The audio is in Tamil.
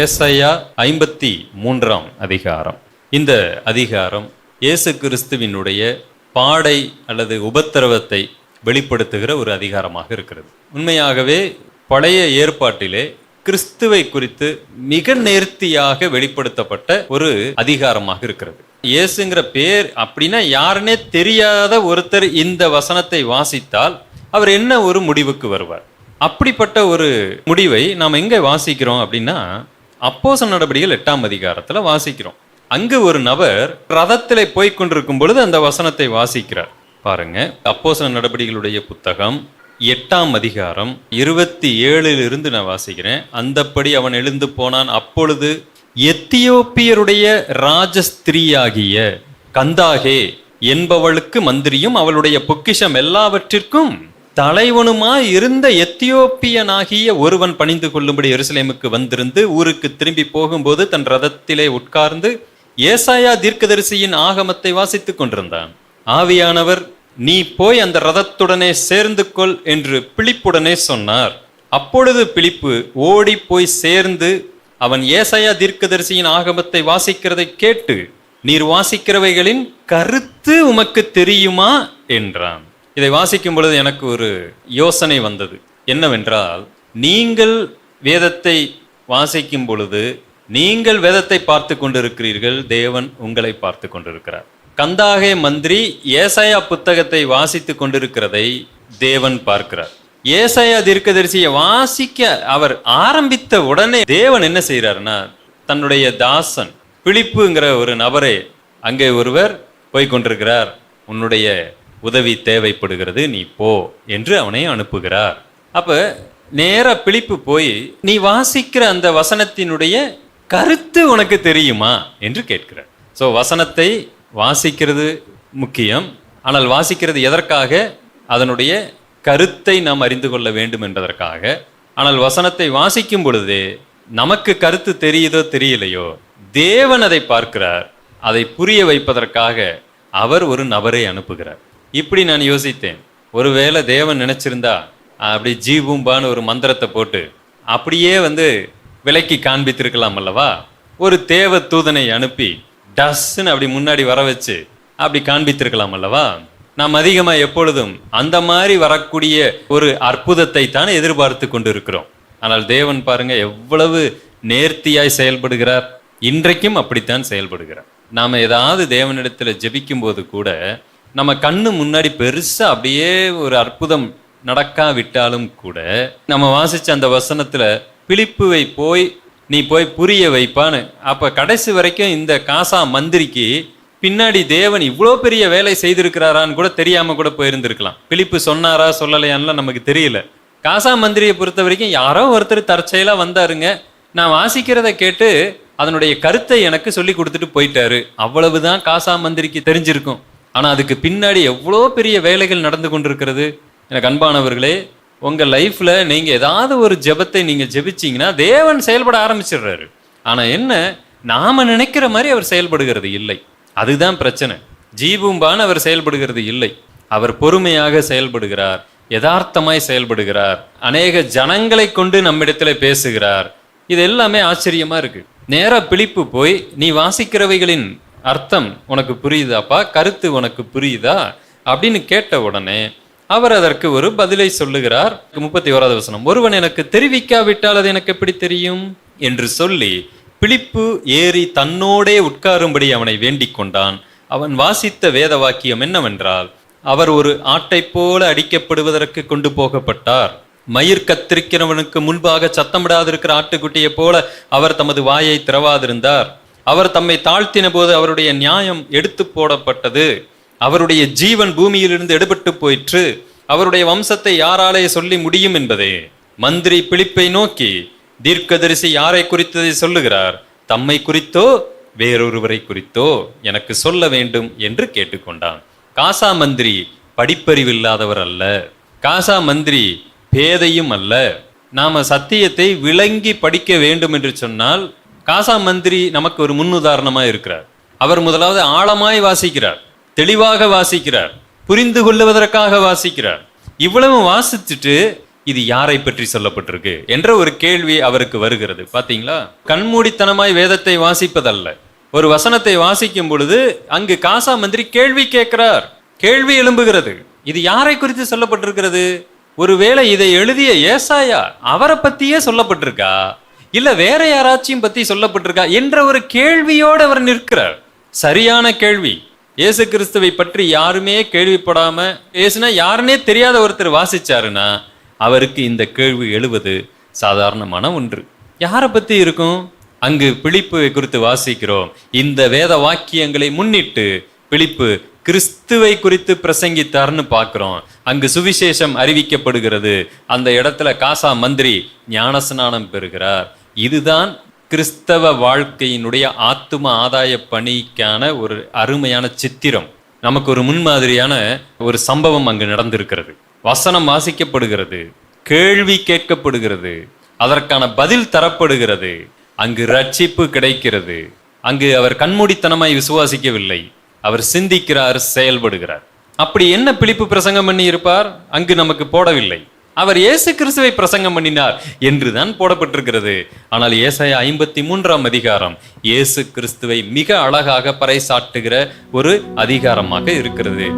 ஏசையா ஐம்பத்தி மூன்றாம் அதிகாரம். இந்த அதிகாரம் இயேசு கிறிஸ்துவினுடைய பாடை அல்லது உபத்திரவத்தை வெளிப்படுத்துகிற ஒரு அதிகாரமாக இருக்கிறது. உண்மையாகவே பழைய ஏற்பாட்டிலே கிறிஸ்துவை குறித்து மிக நேர்த்தியாக வெளிப்படுத்தப்பட்ட ஒரு அதிகாரமாக இருக்கிறது. இயேசுங்கிற பேர் அப்படின்னா யாருன்னே தெரியாத ஒருத்தர் இந்த வசனத்தை வாசித்தால் அவர் என்ன ஒரு முடிவுக்கு வருவார்? அப்படிப்பட்ட ஒரு முடிவை நாம் எங்க வாசிக்கிறோம் அப்படின்னா அப்போச நடபடிகள் எட்டாம் அதிகாரத்தில் வாசிக்கிறோம். அங்கு ஒரு நபர் ரதத்தில் போய் கொண்டிருக்கும் பொழுது அந்த வசனத்தை வாசிக்கிறார். பாருங்க அப்போசன நடபடிகளுடைய புத்தகம் எட்டாம் அதிகாரம் இருபத்தி ஏழில் இருந்து நான் வாசிக்கிறேன். அந்தப்படி அவன் எழுந்து போனான். அப்பொழுது எத்தியோப்பியருடைய ராஜஸ்திரீயாகிய கந்தாகே என்பவளுக்கு மந்திரியும் அவளுடைய பொக்கிஷம் எல்லாவற்றிற்கும் தலைவனுமாய் இருந்த எத்தியோப்பியனாகிய ஒருவன் பணிந்து கொள்ளும்படி எருசலேமுக்கு வந்திருந்து ஊருக்கு திரும்பி போகும்போது தன் ரதத்திலே உட்கார்ந்து ஏசாயா தீர்க்கதரிசியின் ஆகமத்தை வாசித்துக் கொண்டிருந்தான். ஆவியானவர் நீ போய் அந்த ரதத்துடனே சேர்ந்து கொள் என்று பிழிப்புடனே சொன்னார். அப்பொழுது பிழிப்பு ஓடி போய் சேர்ந்து அவன் ஏசாயா தீர்க்கதரிசியின் ஆகமத்தை வாசிக்கிறதை கேட்டு நீர் வாசிக்கிறவைகளின் கருத்து உமக்கு தெரியுமா? என்றான். இதை வாசிக்கும் பொழுது எனக்கு ஒரு யோசனை வந்தது. என்னவென்றால் நீங்கள் வேதத்தை வாசிக்கும் பொழுது நீங்கள் வேதத்தை பார்த்து கொண்டிருக்கிறீர்கள் தேவன் உங்களை பார்த்து கொண்டிருக்கிறார். கந்தாகே மந்திரி ஏசாயா புத்தகத்தை வாசித்து கொண்டிருக்கிறதை தேவன் பார்க்கிறார். ஏசாயா தீர்க்கதரிசியை வாசிக்க அவர் ஆரம்பித்த உடனே தேவன் என்ன செய்கிறாருன்னா தன்னுடைய தாசன் பிழிப்புங்கிற ஒரு நபரை அங்கே ஒருவர் போய் கொண்டிருக்கிறார். உன்னுடைய உதவி தேவைப்படுகிறது நீ போ என்று அவனை அனுப்புகிறார். அப்ப நேர பிழிப்பு போய் நீ வாசிக்கிற அந்த வசனத்தினுடைய கருத்து உனக்கு தெரியுமா? என்று கேட்கிறார். ஸோ வசனத்தை வாசிக்கிறது முக்கியம். ஆனால் வாசிக்கிறது எதற்காக? அதனுடைய கருத்தை நாம் அறிந்து கொள்ள வேண்டும் என்பதற்காக. ஆனால் வசனத்தை வாசிக்கும் பொழுது நமக்கு கருத்து தெரியுதோ தெரியலையோ தேவன் அதை பார்க்கிறார். அதை புரிய வைப்பதற்காக அவர் ஒரு நபரை அனுப்புகிறார். இப்படி நான் யோசித்தேன். ஒருவேளை தேவன் நினைச்சிருந்தா அப்படி ஜீபூம்பான்னு ஒரு மந்திரத்தை போட்டு அப்படியே வந்து விலைக்கு காண்பித்திருக்கலாம் அல்லவா? ஒரு தேவ தூதனை அனுப்பி டஸ்ன்னு அப்படி முன்னாடி வர வச்சு அப்படி காண்பித்திருக்கலாம் அல்லவா? நாம் அதிகமாக எப்பொழுதும் அந்த மாதிரி வரக்கூடிய ஒரு அற்புதத்தை தான் எதிர்பார்த்து கொண்டிருக்கிறோம். ஆனால் தேவன் பாருங்க எவ்வளவு நேர்த்தியாய் செயல்படுகிறார். இன்றைக்கும் அப்படித்தான் செயல்படுகிறார். நாம் ஏதாவது தேவனிடத்தில் ஜெபிக்கும் போது கூட நம்ம கண்ணு முன்னாடி பெருசா அப்படியே ஒரு அற்புதம் நடக்காவிட்டாலும் கூட நம்ம வாசிச்ச அந்த வசனத்துல பிழிப்புவை போய் நீ போய் புரிய வைப்பான்னு. அப்ப கடைசி வரைக்கும் இந்த காசா மந்திரிக்கு பின்னாடி தேவன் இவ்வளோ பெரிய வேலை செய்திருக்கிறாரான்னு கூட தெரியாம கூட போயிருந்திருக்கலாம். பிழிப்பு சொன்னாரா சொல்லலையான்லாம் நமக்கு தெரியல. காசா மந்திரியை பொறுத்த வரைக்கும் யாரோ ஒருத்தர் தற்செயலாக வந்தாருங்க. நான் வாசிக்கிறத கேட்டு அதனுடைய கருத்தை எனக்கு சொல்லி கொடுத்துட்டு போயிட்டாரு. அவ்வளவுதான் காசா மந்திரிக்கு தெரிஞ்சிருக்கும். ஆனால் அதுக்கு பின்னாடி எவ்வளோ பெரிய வேலைகள் நடந்து கொண்டிருக்கிறது? எனக்கு அன்பானவர்களே உங்கள் லைஃப்பில் நீங்கள் ஏதாவது ஒரு ஜெபத்தை நீங்கள் ஜெபிச்சிங்கன்னா தேவன் செயல்பட ஆரம்பிச்சிடுறாரு. ஆனால் என்ன? நாம நினைக்கிற மாதிரி அவர் செயல்படுகிறது இல்லை. அதுதான் பிரச்சனை. ஜீபூம்பான் அவர் செயல்படுகிறது இல்லை. அவர் பொறுமையாக செயல்படுகிறார். யதார்த்தமாய் செயல்படுகிறார். அநேக ஜனங்களை கொண்டு நம்மிடத்தில் பேசுகிறார். இது எல்லாமே ஆச்சரியமாக இருக்குது நேராக பிழிப்பு போய் நீ வாசிக்கிறவைகளின் அர்த்தம் உனக்கு புரியுதாப்பா? கருத்து உனக்கு புரியுதா? அப்படின்னு கேட்ட உடனே அவர் அதற்கு ஒரு பதிலை சொல்லுகிறார். முப்பத்தி ஓராவது வசனம். ஒருவன் எனக்கு தெரிவிக்காவிட்டால் அது எனக்கு எப்படி தெரியும்? என்று சொல்லி பிழிப்பு ஏறி தன்னோடே உட்காரும்படி அவனை வேண்டிக் கொண்டான். அவன் வாசித்த வேத வாக்கியம் என்னவென்றால் அவர் ஒரு ஆட்டைப் போல அடிக்கப்படுவதற்கு கொண்டு போகப்பட்டார். மயிர் கத்திருக்கிறவனுக்கு முன்பாக சத்தமிடாதிருக்கிற ஆட்டுக்குட்டியைப் போல அவர் தமது வாயை திறவாதிருந்தார். அவர் தம்மை தாழ்த்தின போது அவருடைய நியாயம் எடுத்து போடப்பட்டது. அவருடைய ஜீவன் பூமியிலிருந்து எடுபட்டு போயிற்று. அவருடைய வம்சத்தை யாராலே சொல்லி முடியும் என்பதே. மந்திரி பிழிப்பை நோக்கி தீர்க்கதரிசி யாரை குறித்ததை சொல்லுகிறார்? தம்மை குறித்தோ வேறொருவரை குறித்தோ? எனக்கு சொல்ல வேண்டும் என்று கேட்டுக்கொண்டான். காசா மந்திரி படிப்பறிவில்லாதவர் அல்ல. காசா மந்திரி பேதையும் அல்ல. நாம சத்தியத்தை விளங்கி படிக்க வேண்டும் என்று சொன்னால் காசா மந்திரி நமக்கு ஒரு முன்னுதாரணமாக இருக்கிறார். அவர் முதலாவது ஆழமாய் வாசிக்கிறார். தெளிவாக வாசிக்கிறார். புரிந்து கொள்ளுவதற்காக வாசிக்கிறார். இவ்வளவு வாசிச்சுட்டு இது யாரை பற்றி சொல்லப்பட்டிருக்கு என்ற ஒரு கேள்வி அவருக்கு வருகிறது. பார்த்தீங்களா கண்மூடித்தனமாய் வேதத்தை வாசிப்பதல்ல. ஒரு வசனத்தை வாசிக்கும் பொழுது அங்கு காசா மந்திரி கேள்வி கேட்கிறார். கேள்வி எழும்புகிறது. இது யாரை குறித்து சொல்லப்பட்டிருக்கிறது? ஒருவேளை இதை எழுதிய ஏசாயா அவரை பத்தியே சொல்லப்பட்டிருக்கா? இல்ல வேற யாராச்சும் பத்தி சொல்லப்பட்டிருக்கா என்ற ஒரு கேள்வியோடு அவர் நிற்கிறார். சரியான கேள்வி. இயேசு கிறிஸ்துவை பற்றி யாருமே கேள்விப்படாம ஏசுனா யாருன்னே தெரியாத ஒருத்தர் வாசிச்சாருன்னா அவருக்கு இந்த கேள்வி எழுவது சாதாரணமான ஒன்று. யாரை பத்தி இருக்கும்? அங்கு பிழிப்பு குறித்து வாசிக்கிறோம். இந்த வேத வாக்கியங்களை முன்னிட்டு பிழிப்பு கிறிஸ்துவை குறித்து பிரசங்கித்தார்னு பார்க்குறோம். அங்கு சுவிசேஷம் அறிவிக்கப்படுகிறது. அந்த இடத்துல காசா மந்திரி ஞானஸ்நானம் பெறுகிறார். இதுதான் கிறிஸ்தவ வாழ்க்கையினுடைய ஆத்தும ஆதாய பணிக்கான ஒரு அருமையான சித்திரம். நமக்கு ஒரு முன்மாதிரியான ஒரு சம்பவம் அங்கு நடந்திருக்கிறது. வசனம் வாசிக்கப்படுகிறது கேள்வி கேட்கப்படுகிறது அதற்கான பதில் தரப்படுகிறது. அங்கு ரட்சிப்பு கிடைக்கிறது. அங்கு அவர் கண்மூடித்தனமாய் விசுவாசிக்கவில்லை. அவர் சிந்திக்கிறார் செயல்படுகிறார். அப்படி என்ன பிழிப்பு பிரசங்கம் பண்ணி இருப்பார் அங்கு நமக்கு போடவில்லை. அவர் இயேசு கிறிஸ்துவை பிரசங்கம் பண்ணினார் என்றுதான் போடப்பட்டிருக்கிறது. ஆனால் ஏசாய ஐம்பத்தி மூன்றாம் அதிகாரம் இயேசு கிறிஸ்துவை மிக அழகாக பறைசாட்டுகிற ஒரு அதிகாரமாக இருக்கிறது.